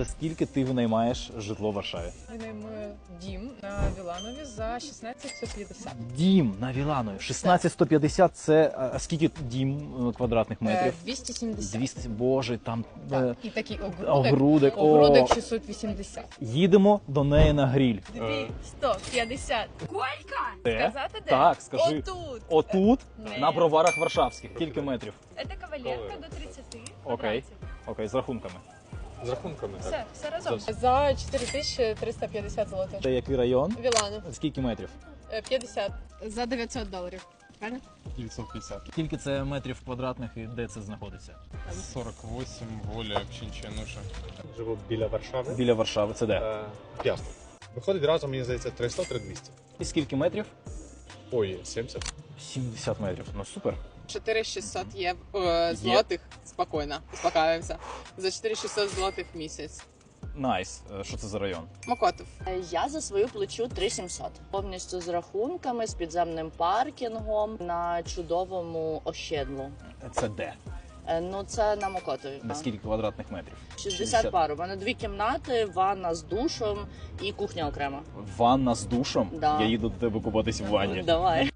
За скільки ти винаймаєш житло в Варшаві? Винаймую дім на Віланові за 1650. Дім на Віланові. 16150 це а, скільки дім е, квадратних Е, метрів? 270. 200, боже, там е, Так. І такий огрудик. огрудик. О, Огрудик 680. їдемо до неї на гріль. 150. Колька? Де? Сказати де? Так, скажи. Отут. Отут, Не. на броварах варшавських. Скільки метрів? Це кавалерка до 30 Окей. квадратів. Окей, з рахунками. З рахунками, так. Все, все разом. За 4350 злотих. Це який район? Віланов. Скільки метрів? Е, 50. За 900 доларів. Правильно? 950. Скільки це метрів квадратних і де це знаходиться? 48, воля, Пчинченуша. Живу біля Варшави. Біля Варшави. Це де? Е, П'ясно. Виходить разом, мені здається, 300-3200. І скільки метрів? Ой, 70. 70 метрів. Ну супер. 4600 єв... е, злотих. Спокійно. Успокаюся. За 4600 злотих в місяць. Найс. Е, Що це за район? Мокотов. Я за свою плачу 3700. Повністю з рахунками, з підземним паркінгом на чудовому ощедлу. Це де? Е, Ну це на Мокотові. На скільки квадратних метрів? 60 пар. У мене дві кімнати, ванна з душем і кухня окремо. Ванна з душом. Да. Я їду до тебе купатись в ванні. Давай.